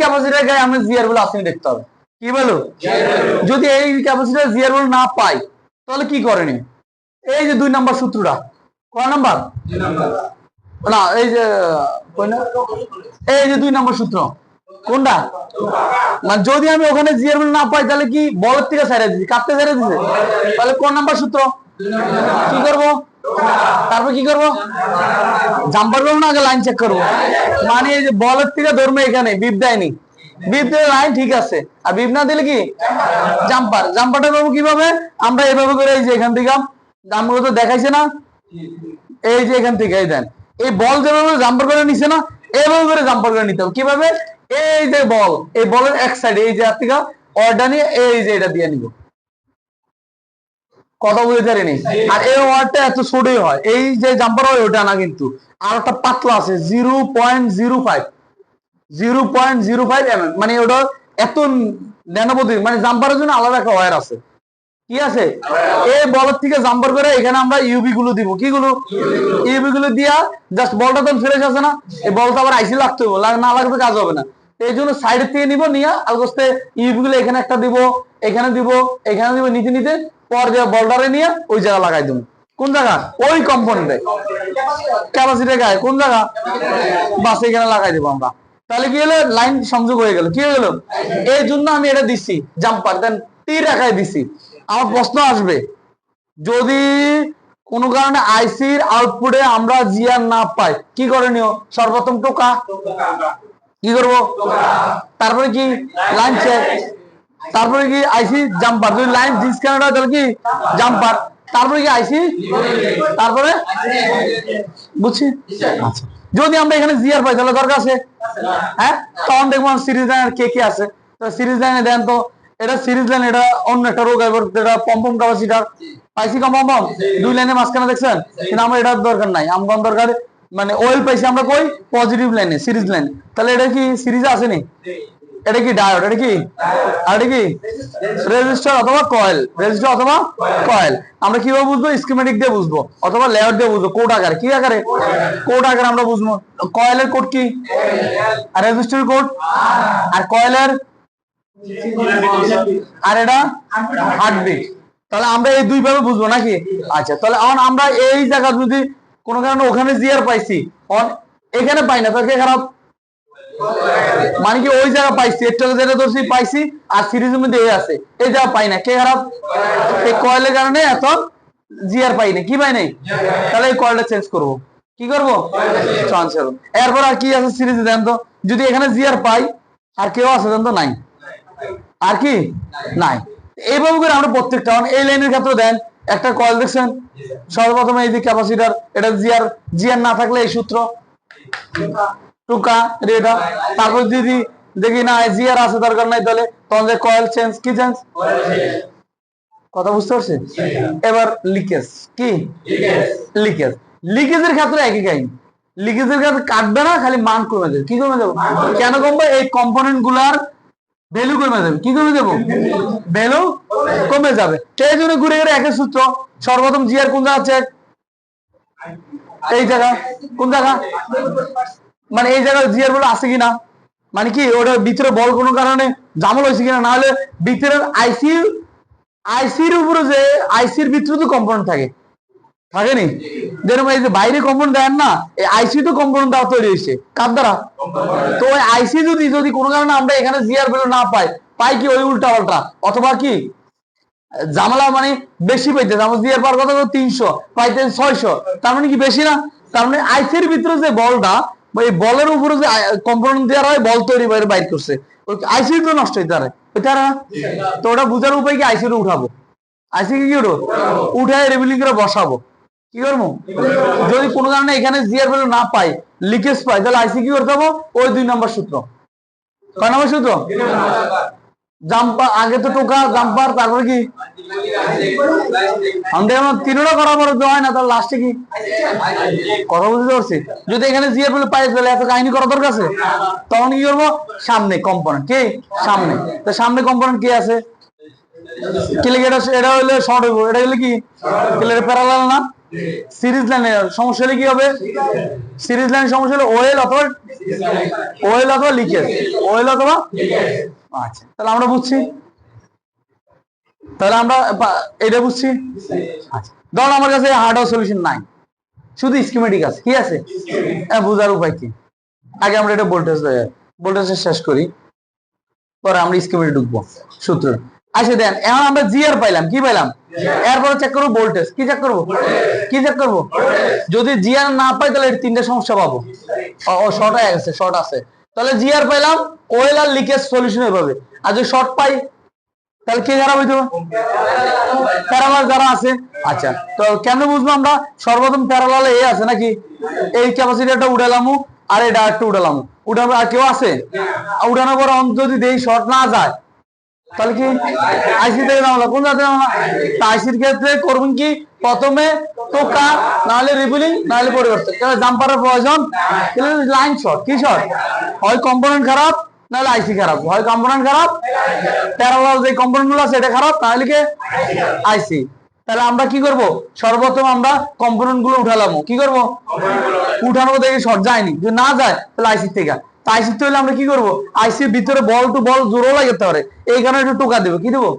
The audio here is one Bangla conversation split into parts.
ক্যাপাসিটার গায়ে আমরা জিআর বলে আসেনি দেখতে হবে। কি বলো? যদি এই ক্যাপাসিটার জিআর বলে না পাই তাহলে কি করেনি এই যে দুই নাম্বার সূত্রটা ক নাম্বার? না এই যে এই যে দুই নাম্বার সূত্র কোনটা? মানে যদি আমি ওখানে জিয়ার বলে না পাই তাহলে কি বলের থেকে সাইরা দিছি? কাটতে সাইরা দিছে? তাহলে কোন নাম্বার সূত্র? কি করব? তারপর কি করব? জাম্পার করব না আগে লাইন চেক করব। মানে এই যে বলের থেকে ধরবে এখানে বিপ দেয়নি। বিপ লাইন ঠিক আছে। আর বিপ না দিলে কি? জাম্পার জাম্পারটা করব কীভাবে? আমরা এভাবে করে এই যে এখান থেকে আমরা তো দেখাইছে না? এই যে এখান থেকে, এই দেন। এই বল যেভাবে জাম্পার করে নিছে না এইভাবে করে জাম্পার করে নিতে হবে। কীভাবে? এই যে বল এই বলের এক সাইডে এই যে হাত থেকে অর্ডার নিয়ে এই যে এটা দিয়ে নিব। কথা বুঝতে পারিনি আর এই ওয়ার্ডটা এত ছোটই হয়। এই যে জাম্পার হয় ওটা না কিন্তু। আর একটা পাতলা আছে zero point zero five zero point zero five M মানে ওটা এত ন্যানোপতি মানে জাম্পারের জন্য আলাদা একটা ওয়্যার আছে। কি আছে? এই বলের থেকে জাম্পার করে এখানে আমরা ইউবি গুলো দিব। কি গুলো? ইউবি গুলো দিয়া জাস্ট বলটা তো ফ্রেশ আছে না? এই বলটা আবার আইসি লাগতে হবে। না লাগবে কাজ হবে না। এই জন্য সাইডের থেকে নিব নিয়ে আলগোস্তে ইউবি গুলো এখানে একটা দিব এখানে দিব এখানে দিব নিতে নিতে পর যে বলটারে নিয়ে ওই জায়গা লাগাই দেবো কোন জায়গা? ওই কম্পোনেন্টে ক্যাপাসিটি গায়ে কোন জায়গা? বাস এখানে লাগাই দেবো আমরা। তাহলে কি হলো? লাইন সংযোগ হয়ে গেল। কি হয়ে গেল? এই জন্য আমি এটা দিচ্ছি জাম্পার দেন তীর রাখাই দিচ্ছি আমার প্রশ্ন আসবে, যদি কোনো কারণে আইসির আউটপুটে আমরা জিআর না পাই, কি করণীয় সর্বপ্রথম টোকা। কি করব? তারপরে কি? লাইন চেক তারপরে কি আইসি জাম্পার? যদি লাইন জিন্স হয় তাহলে কি জাম্পার? তারপরে কি আইসি? তারপরে? বুঝছি? আচ্ছা। যদি আমরা এখানে জিয়ার পাই তাহলে দরকার আছে? হ্যাঁ? তখন দেখব সিরিজ লাইনের কে কে আছে। তো সিরিজ লাইনে দেন তো এটা সিরিজ লাইন এটা অন্য একটা রোগ এবার এটা পম্পম ক্যাপাসিটার পাইছি কম পম্পম? দুই লাইনে মাঝখানে দেখছেন? কিন্তু আমার এটার দরকার নাই। আমার দরকার মানে অয়েল পাইছি আমরা কই? পজিটিভ লাইনে সিরিজ লাইন তাহলে এটা কি সিরিজে আসেনি? এটা কি ডায়োড এটা কি? আর এটা কি? রেজিস্টার অথবা কয়েল রেজিস্টার অথবা কয়েল আমরা কীভাবে বুঝব? স্কিমেটিক দিয়ে বুঝব। অথবা লেআউট দিয়ে বুঝব। কোড আকারে। কি আকারে? কোড আকারে আমরা বুঝব। কয়েলের কোড কি? আর রেজিস্টার কোড? আর কয়েলের আর এটা? হার্টবিট তাহলে আমরা এই দুই ভাবে বুঝব নাকি? আচ্ছা তাহলে এখন আমরা এই জায়গা যদি কোনো কারণে ওখানে জিয়ার পাইছি, এখানে পাই না, তাহলে খারাপ? মানে কি ওই জায়গা পাইছি একটু আগে যেটা ধরছি পাইছি, আর সিরিজের মধ্যে এই আছে। এই জায়গা পাই না কে খারাপ? এই কয়েলের কারণে এত জিয়ার পাই না কি পাই নাই? তাহলে এই কয়েলটা চেঞ্জ করব। কি করব? ট্রান্সফার এরপর আর কি আছে সিরিজে দেন তো? যদি এখানে জিয়ার পাই, আর কেউ আছে দেন তো? নাই। আর কি? নাই। এইভাবে করে আমরা প্রত্যেকটা এই লাইনের ক্ষেত্রে দেন, একটা কয়েল দেখছেন? সর্বপ্রথম এই যে ক্যাপাসিটার এটা জিয়ার জিয়ার না থাকলে এই সূত্র টুকা, রেডা। তারপর যদি দেখি না জিয়ার আছে, দরকার নাই, তাহলে তখন যে কয়েল চেঞ্জ কি চেঞ্জ কথা বুঝতে পারছেন? এবার লিকেজ কি? লিকেজ লিকেজের ক্ষেত্রে একই কাহিনী। লিকেজের ক্ষেত্রে কাটবে না, খালি মান কমে যাবে। কি কমে যাবে? কেন কমবে? এই কম্পোনেন্টগুলার ভ্যালু কমে যাবে। কি কমে যাব? ভ্যালু কমে যাবে। সেই জন্য ঘুরে ঘুরে একই সূত্র? সর্বপ্রথম জিয়ার কোন জায়গা চেক এই জায়গা কোন জায়গা মানে এই জায়গায় জিয়ার বলে আছে কিনা? মানে কি, ওটা ভিতরে বল কোনো কারণে জামল হয়েছে কিনা? না হলে ভিতরের আইসি আইসির উপরে যে আইসির ভিতরে তো কম্পোনেন্ট থাকে। থাকেনি যেরকম এই যে বাইরে কম্পোনেন্ট দেন না, এই আইসি তো কম্পোনেন্ট দেওয়া তৈরি হয়েছে। কার দ্বারা? তো ওই আইসি যদি যদি কোনো কারণে আমরা এখানে জিয়ার ভ্যালু না পাই পাই কি ওই উল্টা পাল্টা অথবা কি জামালা মানে বেশি পাইতে, যেমন জিয়ার পার কথা তো তিনশো পাইতে ছয়শো। তার মানে কি বেশি না? তার মানে আইসির ভিতরে যে বলটা এই বলের উপরে যে কম্পোনেন্ট দেওয়ার হয়, বল তৈরি করে বাইর করছে। আইসি তো নষ্ট হইতে পারে। পারে তো ওটা বুঝার উপায় কি? আইসি উঠাবো। আইসি কি করব? উঠায় রিবিলিং করে বসাবো। কি করব? যদি কোনো কারণে এখানে জিয়ার ভ্যালু না পাই লিকেজ পাই, তাহলে আইসি কি করতে হবে? ওই দুই নম্বর সূত্র। কয় নম্বর সূত্র? জাম্পার, আগে তো টোকা, জাম্পার, তারপরে কি? আমাদের তিনটা করার পরে হয় না, তাহলে লাস্টে কি? কথা বুঝতে পারছি? যদি এখানে জিয়ার বলে পাই তাহলে এত কাহিনী করা দরকার আছে? তখন কি করব? সামনে কম্পোনেন্ট কে? সামনে। তো সামনে কম্পোনেন্ট কে আছে? কিলে এটা হইলে শর্ট হইব। এটা হইলে কি? প্যারালাল না? সিরিজ লাইনের সমস্যা হলে কি হবে? সিরিজ লাইনের সমস্যা হলে ওয়েল অথবা ওয়েল অথবা লিকেজ। ওয়েল অথবা আচ্ছা তাহলে আমরা বুঝছি। তাহলে আমরা এটা বুঝছি? আচ্ছা ধরুন আমার কাছে হার্ডওয়্যার সলিউশন নাই। শুধু স্কিমেটিক আছে, কি আছে? হ্যাঁ বুঝার উপায় কি? আগে আমরা এটা ভোল্টেজ ভোল্টেজ শেষ করি, পরে আমরা স্কিমেটিক ঢুকবো, সূত্র। আচ্ছা দেন এখন আমরা জিআর পাইলাম কি পাইলাম? এরপরে চেক করব ভোল্টেজ কি চেক করব? কি চেক করব? যদি জিআর না পাই তাহলে তিনটা সমস্যা পাবো। ও, শর্ট হয়ে গেছে শর্ট আছে। তাহলে জিআর পাইলাম ওয়েল আর লিকেজ সলিউশন এভাবে আর যদি শর্ট পাই তাহলে কে খারাপ হইতো? প্যারালাল যারা আছে। আচ্ছা তো কেন বুঝব আমরা? সর্বপ্রথম প্যারালাল এ আছে নাকি? এই ক্যাপাসিটারটা উঠালামু আর এটা একটু উঠালামু। উঠানো আর কেউ আছে? উঠানোর পর অন্ত যদি দেই শর্ট না যায় তাহলে কি আইসি থেকে নামলা? কোন জাতের নামলা? আইসির ক্ষেত্রে করবেন কি? প্রথমে টোকা, নাহলে রিবিলিং নাহলে পরিবর্তন। জাম্পারের প্রয়োজন লাইন শর্ট কি শর্ট হয় কম্পোনেন্ট খারাপ, নাহলে আইসি খারাপ। হয় কম্পোনেন্ট খারাপ প্যারালাল যে কম্পোনেন্টগুলো আছে, এটা খারাপ, তাহলে কি? আইসি। তাহলে আমরা কি করব? সর্বপ্রথম আমরা কম্পোনেন্টগুলো উঠালাম। কি করব? উঠানো দেখে শর্ট যায়নি। যদি না যায়, তাহলে আইসি থেকে। তা আইসি হলে আমরা কি করব? আইসির ভিতরে বল টু বল জোরও লাগাতে পারে। এই কারণে একটু টোকা দেবো। কি দেবো?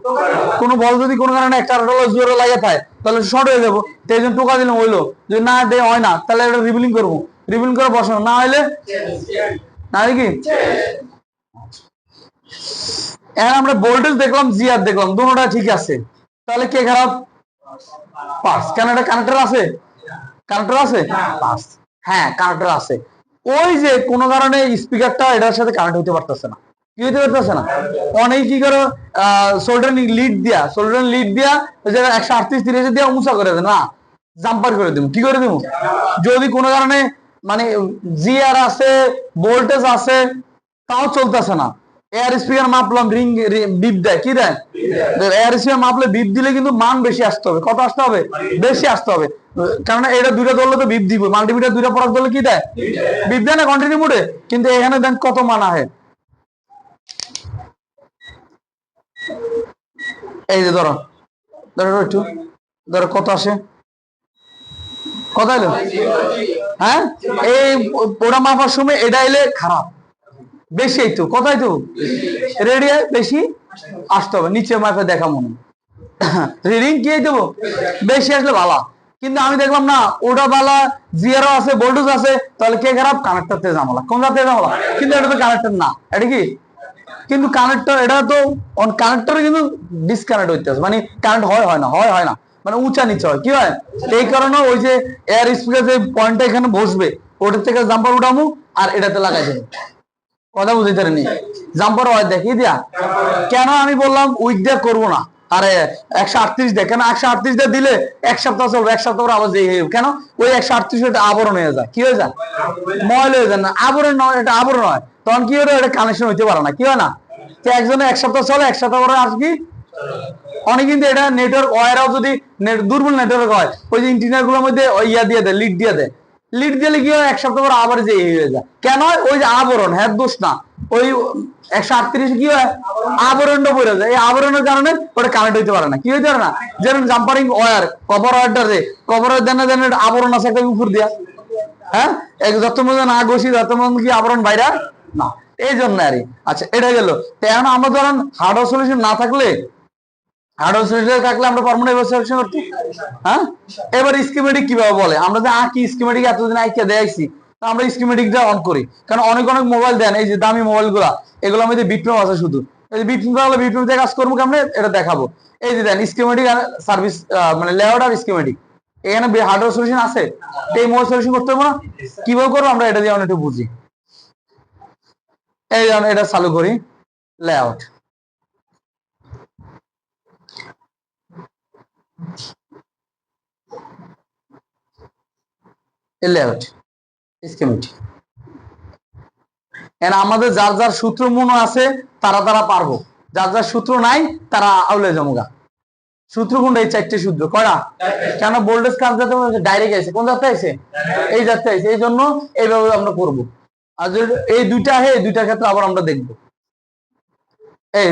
কোনো বল যদি কোনো কারণে একটা ডলার জোরে লাগে থাকে তাহলে শর্ট হয়ে যাব। তো এই জন্য টোকা দিলাম হইল। যদি না দে হয় না। তাহলে এটা রিবিলিং করব। রিবিলিং করে বসানো না হইলে? না কি? এখন আমরা ভোল্টেজ দেখলাম জিআর দেখলাম। দুটোটা ঠিক আছে। তাহলে কে খারাপ? পাস কেন এটা কানেক্টর আছে? কানেক্টর আছে? পাস হ্যাঁ কানেক্টর আছে। ওই যে কোনো কারণে স্পিকারটা এটার সাথে কানেক্ট হইতে পারতেছে না। কি হইতে পারতেছে না? অনেক কি করো সোল্ডারিং লিড দিয়া সোল্ডারিং লিড দিয়া ওই যে একশো আটত্রিশ তিরিশ দিয়া উঁচা করে দেয় না? জাম্পার করে দিব কি করে দিব যদি কোনো কারণে মানে জিআর আছে ভোল্টেজ আছে, তাও চলতেছে না। এয়ার স্পিকার মাপলাম রিং বিপ দেয় কি দেয়? এয়ার স্পিকার মাপলে বিপ দিলে কিন্তু মান বেশি আসতে হবে। কত আসতে হবে? বেশি আসতে হবে। কারণ এটা দুইটা ধরলে তো বিপ দিব। মাল্টিমিটার দুইটা প্রোডাক্ট ধরলে কি দেয়? বিপ দেয় না কন্টিনিউ মোডে কিন্তু এখানে দেন কত মান আহে এই যে ধরো। ধরো একটু। ধরো কত আসে? কত এলো হ্যাঁ? এই ওটা মাপার সময় এটা এলে খারাপ। বেশি তো কোথায় তো। রেডিয়া বেশি? আসতে হবে নিচে মাপে দেখা মনে রিডিং কি দেবো? বেশি আসলে ভালো। কিন্তু আমি দেখলাম না, ওটা বালা জিয়ারও আছে ভোল্টেজ আছে, তাহলে কে খারাপ? কানেক্টর তে জামালা কোন জাতের জামালা কিন্তু এটা তো কানেক্টর না। এটা কি? কিন্তু কানেক্টর এটা তো অন কানেক্টরে কিন্তু ডিসকানেক্ট হইতে আছে। মানে কারেন্ট হয় হয় না, হয় হয় না। মানে উঁচা নিচে হয়। কি হয়? এই কারণে ওই যে এয়ার স্পিকার যে পয়েন্টটা এখানে বসবে, ওটার থেকে জাম্পার উঠামু আর এটাতে লাগাই দেবো। কথা বুঝতে পারেনি। জাম্পার হয় দেখিয়ে দিয়া? কেন আমি বললাম উইক দিয়ে করব না? আরে, একশো আটত্রিশ দেয় কেন একশো আটত্রিশ দিয়ে দিলে এক সপ্তাহ চলবে, এক সপ্তাহ পর আবার যে কেন? ওই একশো আটত্রিশ আবরণ হয়ে যায়। কি হয়ে যায়? ময়লা হয়ে যায় না। আবরণ নয়, এটা আবরণ হয়। তখন কি হলো? এটা কানেকশন হইতে পারে না। কি হয় না? তো একজনে এক সপ্তাহ চলে, এক সপ্তাহ পরে কি? অনেক কিন্তু এটা নেটওয়ার্ক ওয়ারও যদি দুর্বল নেটওয়ার্ক হয়, ওই যে ইন্টিনারগুলোর মধ্যে ইয়া দিয়ে দেয় লিড দিয়ে দেয়। লিড দিলে কি হয়? এক সপ্তাহ পর আবার যে হয়ে যায়। কেন ওই যে আবরণ হ্যাঁ দোষ না। ওই একশো আটত্রিশ কি হয়? আবরণটা পড়ে যায়। এই আবরণের কারণে ওটা কানেক্ট হইতে পারে না। কি হইতে পারে না? যেমন জাম্পারিং ওয়ার কভার ওয়ারটা রে কভার ওয়ার দেন আবরণ আছে একটা উপর দিয়া। হ্যাঁ? এক যত মধ্যে না ঘষি তত কি আবরণ বাইরে? না। এই জন্য আরে আচ্ছা এটা গেল। তো এখন আমরা ধরেন হার্ডওয়্যার সলিউশন না থাকলে হার্ডওয়্যার সলিউশন থাকলে আমরা এবার সলিউশন করতে। হ্যাঁ? এবার স্কিমেটিক কীভাবে বলে? আমরা যে আঁকি স্কিমেটিক এতদিন আঁকিয়ে দেখাইছি আমরা স্কিমেটিকটা অন করি। কারণ অনেক অনেক মোবাইল দেন, এই যে দামি মোবাইলগুলা এগুলোর মধ্যে বিপ্লব আছে শুধু। এই যে বিপ্লব হলে বিপ্লব থেকে কাজ করব কেমনে? এটা দেখাবো। এই যে দেন স্কিমেটিক সার্ভিস মানে লেআউট আর স্কিমেটিক এখানে হার্ডওয়্যার সলিউশন আছে? এই মোবাইল সলিউশন করতে পারব না? কীভাবে করব? আমরা এটা দিয়ে অনেক একটু বুঝি। এই এটা চালু করি লেআউট লেআউট স্কিমেটিক আমাদের যার যার সূত্র মনে আছে, তারা তারা পারব। যার যার সূত্র নাই, তারা আউলে জমগা সূত্র কোনটা? এই চারটে সূত্র। কেন ভোল্টেজ কাজ যাতে ডাইরেক্ট আছে? কোন যাত্রা আছে এই যাত্রা আছে এই জন্য এইভাবে আমরা করব। আর এই দুইটা এই দুইটার ক্ষেত্রে আবার আমরা দেখব। এই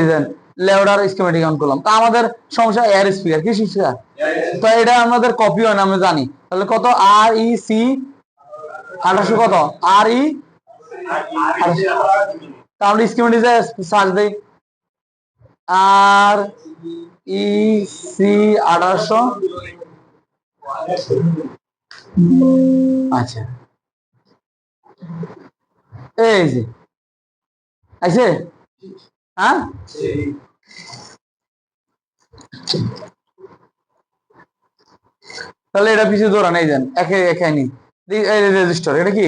দেন লেওডার স্কিমেটিক অন করলাম। তা আমাদের সমস্যা এয়ার স্পিকার কি স্পিকার তো এটা আমাদের কপি হয় না, আমরা জানি। তাহলে কত? আর ই সি আঠারোশো কত? আর ই তা আমরা স্কিমেটিকে সার্চ দিই। আর ই সি আঠারোশো আচ্ছা। এই যে। আছে হ্যাঁ? তাহলে এটা পিছিয়ে দৌড়ান, এই দেন, একে একে নি রেজিস্টার, এটা কি?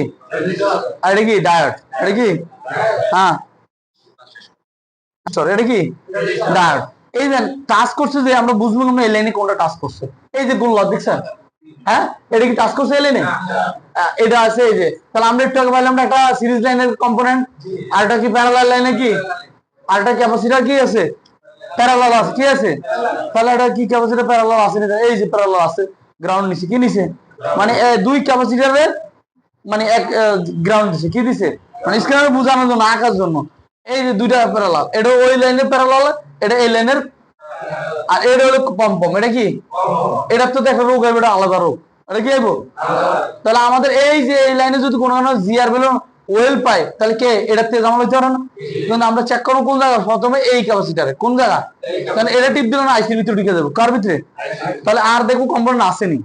এটা কি? ডায়ট এটা কি? হ্যাঁ। এটা কি? ডায়ট এই দেন, টাচ করছে যে আমরা বুঝব না কোনটা টাচ করছে। এই যে গোল দেখছেন হ্যাঁ? এটা কি টাচ করছে এই এটা আছে, এই যে। তাহলে আমরা একটু আগে পাইলাম একটা সিরিজ লাইনের কম্পোনেন্ট আর এটা কি প্যারালাল লাইনে কি? আর এটা ক্যাপাসিটার কি আছে? প্যারালাল আছে আছে? তাহলে কি ক্যাপাসিটার প্যারালাল আছে এই যে প্যারালাল আছে গ্রাউন্ড কি নিচে মানে দুই ক্যাপাসিটারের মানে এক গ্রাউন্ড দিছে কি দিছে? মানে স্ক্রিনে বোঝানোর জন্য, আঁকার জন্য। এই যে দুইটা প্যারালাল এটা ওই লাইনের প্যারালাল এটা এই লাইনের আর এটা হলো পম পম, এটা কি? এটা তো দেখো, রোগ এটা আলাদা রোগ। এটা কি আইবো তাহলে আমাদের এই যে, এই লাইনে যদি কোনো কোনো জিআর বেলো ওয়েল পাইপ তাহলে কে? এটা তেজ আমলের হইতে পারে না কিন্তু আমরা চেক করব কোন জায়গা প্রথমে এই ক্যাপাসিটারে কোন জায়গা? তাহলে এটা টিপ দিলে না আইসির ভিতরে ঢুকে যাব, কার ভিতরে? তাহলে আর দেখব কম্পোনেন্ট আসেনি।